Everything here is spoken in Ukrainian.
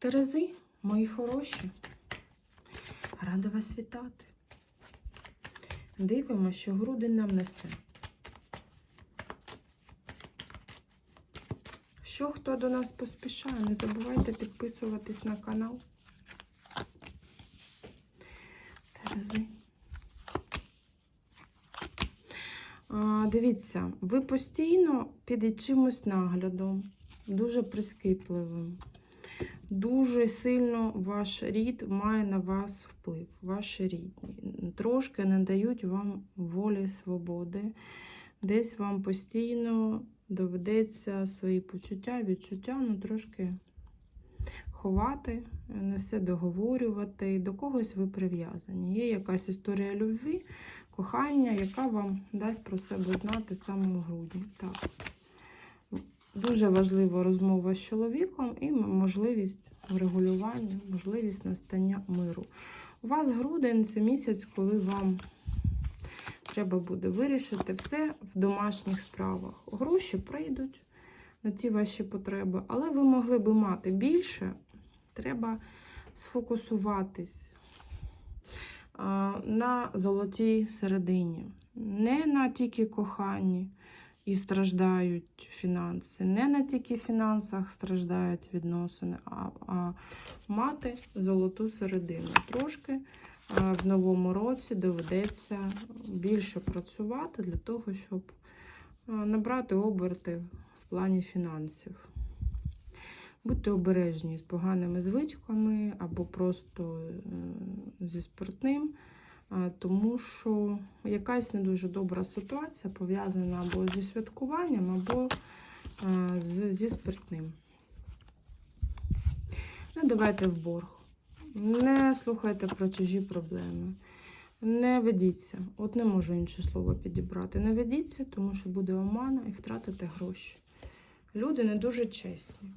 Терези, мої хороші, рада вас вітати. Дивимося, що грудень нам несе. Що хто до нас поспішає, не забувайте підписуватись на канал. Терези. А, дивіться, ви постійно під чимось наглядом, дуже прискіпливим. Дуже сильно ваш рід має на вас вплив, ваші рідні. Трошки не дають вам волі свободи. Десь вам постійно доведеться свої почуття, відчуття, ну трошки ховати, не все договорювати. До когось ви прив'язані. Є якась історія любві, кохання, яка вам дасть про себе знати саме в грудні. Так. Дуже важлива розмова з чоловіком і можливість врегулювання, можливість настання миру. У вас грудень це місяць, коли вам треба буде вирішити все в домашніх справах. Гроші прийдуть на ці ваші потреби, але ви могли би мати більше. Треба сфокусуватись на золотій середині, не на тільки коханні і страждають фінанси. Не на тільки фінансах страждають відносини, а, а мати золоту середину. Трошки а, в новому році доведеться більше працювати для того, щоб набрати оберти в плані фінансів. Будьте обережні з поганими звичками або просто е, зі спиртним. Тому що якась не дуже добра ситуація пов'язана або зі святкуванням, або зі спиртним. Не давайте в борг, не слухайте про чужі проблеми, не ведіться. От не можу інше слово підібрати. Не ведіться, тому що буде омана і втратите гроші. Люди не дуже чесні.